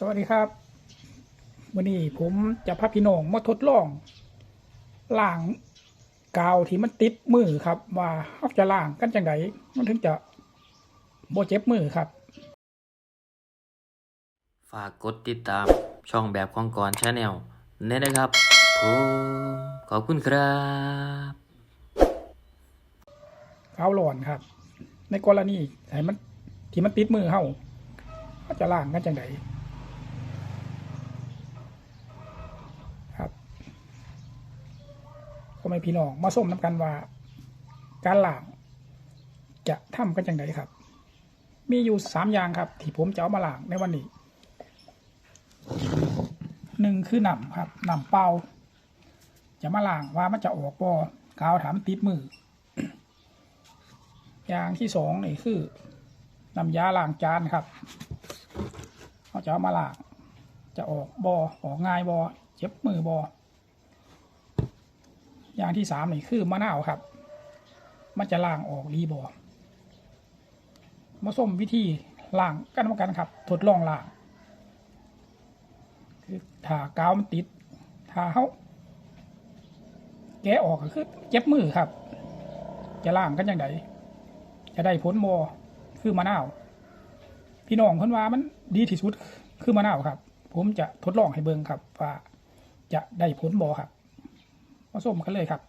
สวัสดีครับวันนี้ผมจะพาพี่น้องมาทดลองล้างกาวที่มันติดมือครับ ว่าเขาจะล้างกันจังไดมันถึงจะโบเจ็บมือครับ ฝากกดติดตามช่องแบบของกรชาแนลเน้นนะครับผมขอบคุณครับกาวหลอนครับ ในกรณีไหนมันที่มันติดมือเขาเขาจะล้างกันจังไดครับ็ไม่พี่น้องมาส้มน้ำกันว่า การล้างจะทำกันจังไดครับ มีอยู่สามอย่างครับ ที่ผมจะเอามาล้างในวันนี้หนึ่งคือหนำครับหนำเปล่าจะมาล้างว่ามันจะออกบ่กาวถามติดมือ อย่างที่สองนี่คือน้ำยาล้างจานครับเขาจะเอามาล้าง จะออกบอออกง่ายบอเจ็บมือบอ อย่างที่สามนี่คือมะนาวครับ มันจะล้างออกดีบอมาส้มวิธีล้างกันเหมือนกันครับ ทดลองล้าง คือถ้ากาวมันติดถ้าเขาแกะออกก็คือเจ็บมือครับ จะล้างกันอย่างไรจะได้ผลโมคือมะนาว พี่น้องเพิ่นว่ามันดีที่สุดคือมะนาวครับ ผมจะทดลองให้เบิ่งครับว่าจะได้ผลบ่ครับ ผสมกันเลยครับ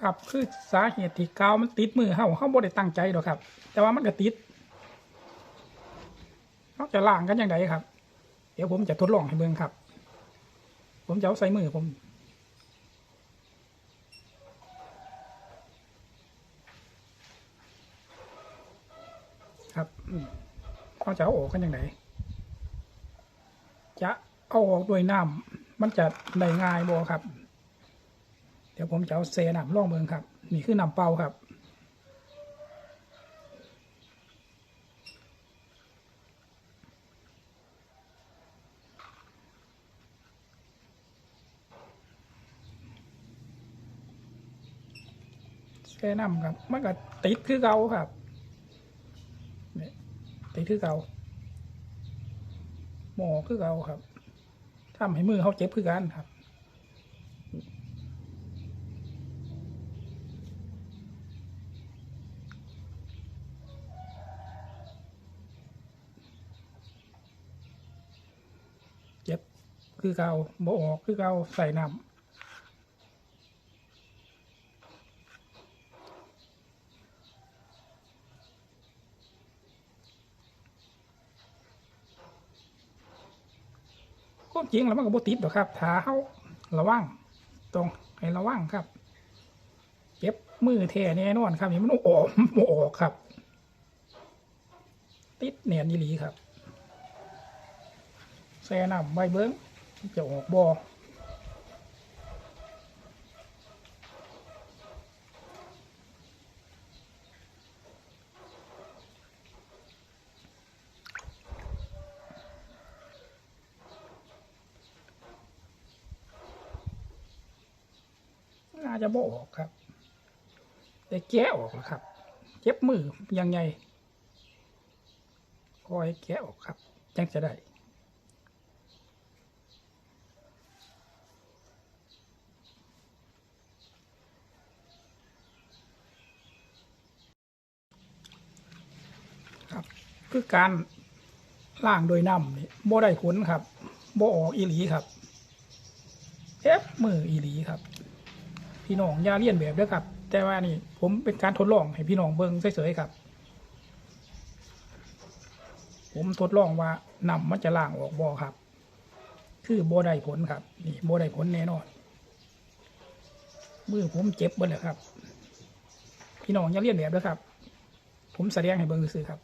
ครับคือสาเหตุที่กาวมันติดมือเฮาเฮาบ่ได้ตั้งใจหรอกครับ แต่ว่ามันก็ติดเฮาจะล้างกันอย่างไรครับ เดี๋ยวผมจะทดลองให้เบิ่งครับ ผมจะเอาใส่มือผมครับเขาจะเอาออกกันยังไงจะ เอาออกด้วยน้ำมันจะได้ง่ายบ่ครับ เดี๋ยวผมจะเอาเซน้ำล่องเมืองครับ นี่คือน้ำเปล่าครับ เซน้ำครับ มันก็ติดคือเก่าครับเนี่ยติดคือเก่าหมอคือเก่าครับ ทำให้มือเขาเจ็บคือกันครับเจ็บคือเกาโบออกคือเกาใส่น้ำ ก็จริงแล้วมันก็บ่ติดหรอกครับถ้าเขาระวังตรงให้ระวังครับเจ็บมือแท้แน่นอนครับนี่มันออกมันออกครับ ติดเนียนยีหลีครับแซ่น้ำใบเบิ้งจะออกบอ จะบออกครับ แต่แกะออกแล้วครับ เจ็บมือยังไงคอยแกะออกครับจังจะได้ครับ คือการล่างโดยน้ำนี่บ่ได้ผลครับบ่ออกอีหลีครับเจ็บมืออีหลีครับ พี่น้องอย่าเลียนแบบเด้อครับ แต่ว่านี่ผมเป็นการทดลองให้พี่น้องเบิ่งเฉยๆครับ ผมทดลองว่านำมันจะล่างออกบ่อครับ คือบ่ได้ผลครับ นี่บ่ได้ผลแน่นอนมือผมเจ็บเบิดเลยครับ พี่น้องอย่าเลียนแบบเด้อครับ ผมแสดงให้เบิ่งซื่อครับ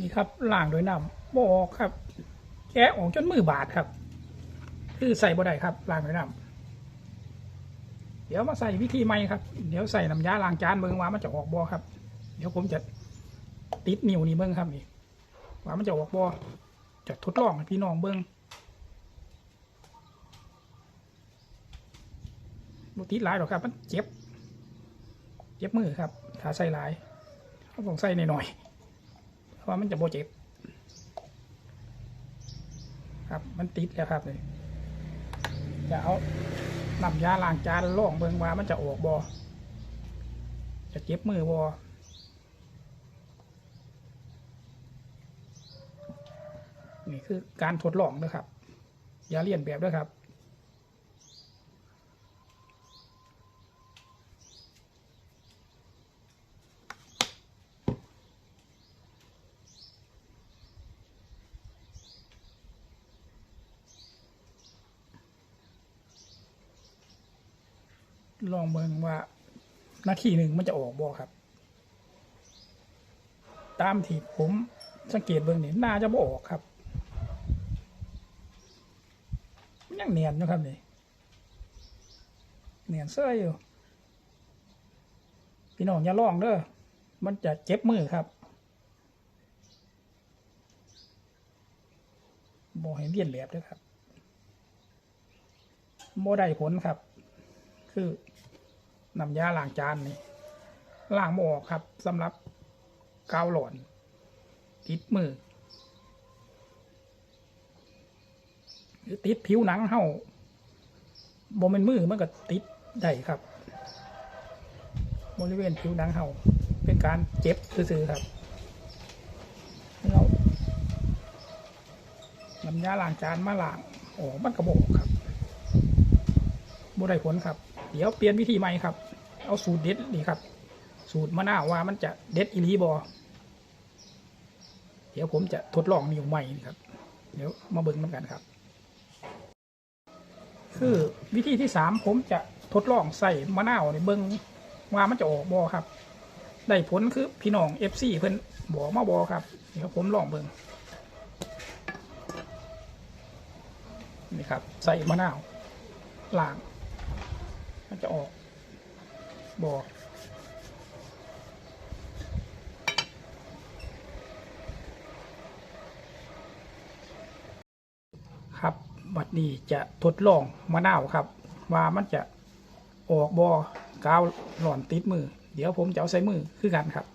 นี่ครับล่างโดยน้ำบ่ออกครับแกะออกจนมือบาดครับ คือใส่บ่ได้ครับล่างโดยน้ำ เดี๋ยวมาใส่วิธีใหม่ครับ เดี๋ยวใส่น้ำยาล้างจานเบิ้งว่ามันจะออกบอครับ เดี๋ยวผมจะติดนิ้วนี่เบิ้งครับนี่ว่ามันจะออกบอจะทดลองให้พี่น้องเบิ้งบติดหลายหรอกครับ มันเจ็บ เจ็บมือครับ ถ้าใส่หลายต้องใส่หน่อยๆเพราะว่ามันจะโบเจ็บ ครับ มันติดแล้วครับเลยจะเอา น้ำยาล้างจานล่องเบิงว่ามันจะออกบอจะเจ็บมือบอนี่คือการทดลองนะครับ อย่าเลียนแบบด้วยครับ ลองเบิ่งว่านาทีหนึ่งมันจะออกบ่ครับ ตามที่ผมสังเกตเบิ่งนี่น่าจะบ่ออกครับยังเนียนอยู่ครับนี่เนียนเสื้ออยู่ พี่น้องอย่าลองเด้อมันจะเจ็บมือครับบ่ให้เลียนแบบด้วยครับบ่ได้ผลครับ คือ น้ำยาล้างจานนี่ล้างบ่ออกครับสำหรับกาวหลอนติดมือหรือติดผิวหนังเฮาบ่เป็นมือมันก็ติดได้ครับ บริเวณผิวหนังเฮาเป็นการเจ็บซื่อๆครับเราน้ำยาล้างจานมาล้างโอ้มันกระบอกครับบ่ได้ผลครับ เดี๋ยวเปลี่ยนวิธีใหม่ครับ เอาสูตรเด็ดนี่ครับ สูตรมะนาวว่ามันจะเด็ดอีลีบอเดี๋ยวผมจะทดลองนิ้วใหม่นี่ครับ เดี๋ยวมาเบิ่งน้ำกันครับ คือวิธีที่สามผมจะทดลองใส่มะนาวในเบิ่งว่ามันจะออกบอครับ ได้ผลคือพี่น้องเอฟซีเพิ่นบอมาบอครับ เดี๋ยวผมลองเบิ่งนี่ครับ ใส่มะนาวล้าง มันจะออกบอครับบัดนี้จะทดลองมะนาวครับ ว่ามันจะออกบอกาวหล่อนติดมือ เดี๋ยวผมจะเอาใส่มือคือกันครับ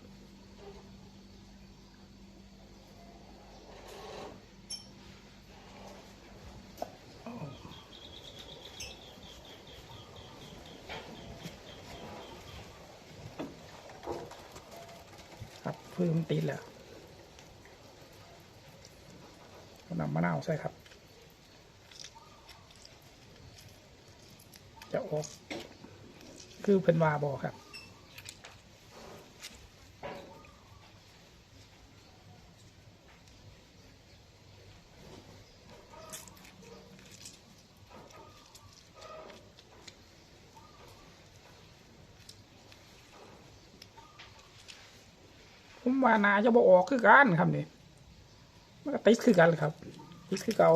เพิ่มนติดแล้วเอา นำมะนาวใส่ครับ จะออกคือเป็นวาบอครับผมว่านาจะบอกออกคือกันครับนี่ ติดคือกันครับติดคือเก่า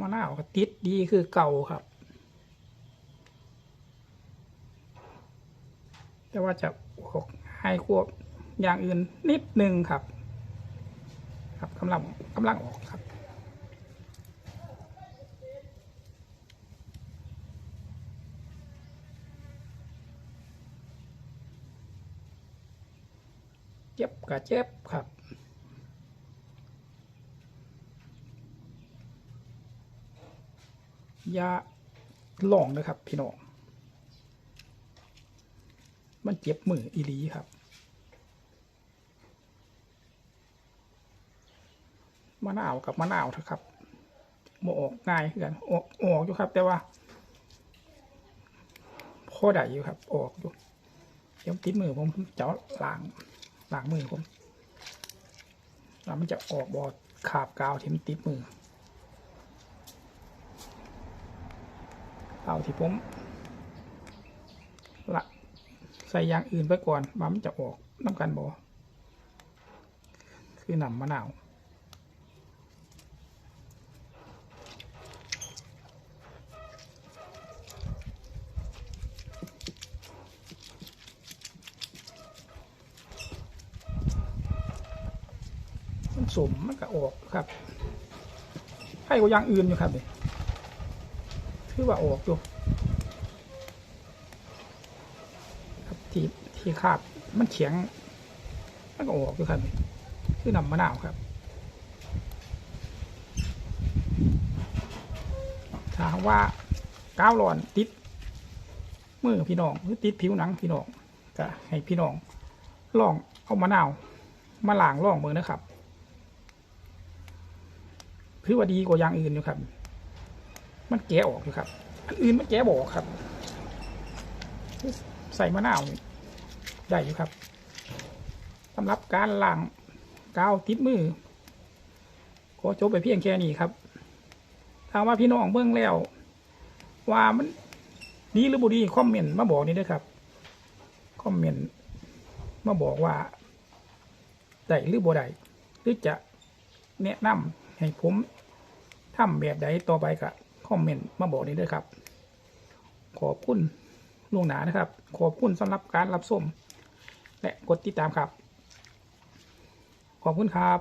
มะนาวก็ติดดีคือเก่าครับ แต่ว่าจะออกให้ควบอย่างอื่นนิดนึงครับ ครับกำลังกำลังออกครับเจ็บกับเจ็บครับ ย่าลองนะครับ พี่น้อง มันเจ็บมืออีลีครับ มะนาวกับมะนาวเถอะครับบ่ออกง่ายคือกันออกออกอยู่ครับ แต่ว่าพอได้อยู่ครับ ออกอยู่เดี๋ยวติดมือผมจะเอาล้างล้างมือผมแล้วมันจะออกบอดขาบกาวที่มันติดมือเอา ที่ผมละใส่อย่างอื่นไปก่อนว่ามันจะออกน้ำกันบอคือหนำมะนาวมันสมมันก็ออกครับ ให้กว่าอย่างอื่นอยู่ครับเนี่ย คือว่าออกอยู่ครับที่ที่คาบมันเฉียง มันก็ออกอยู่ครับคือนำมะนาวครับถาหากว่าก้าวร้อนติดมือพี่น้องหรือติดผิวหนังพี่น้องก็ให้พี่น้องลองเอามะนาวมาล้างล่องมือนะครับคือว่าดีกว่าอย่างอื่นอยู่ครับ มันแกะออกอยู่ครับอันอื่นมันแกะบอกครับ ใส่มะนาวนี่ได้อยู่ครับสำหรับการล้างกาวติดมือขอจบไปเพียงแค่นี้ครับถามว่าพี่น้องเบื้องแล้ว ว่ามันดีหรือบุดีคอมเมนต์มาบอกนี่ด้วยครับคอมเมนต์มาบอกว่าได้หรือบ่ได้หรือจะแนะนำให้ผมทำแบบใดต่อไปก็ คอมเมนต์มาบอกนี้ด้วยครับ ขอบคุณลุงหนานะครับ ขอบคุณสำหรับการรับชมและกดติดตามครับ ขอบคุณครับ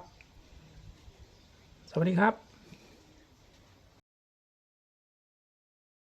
สวัสดีครับ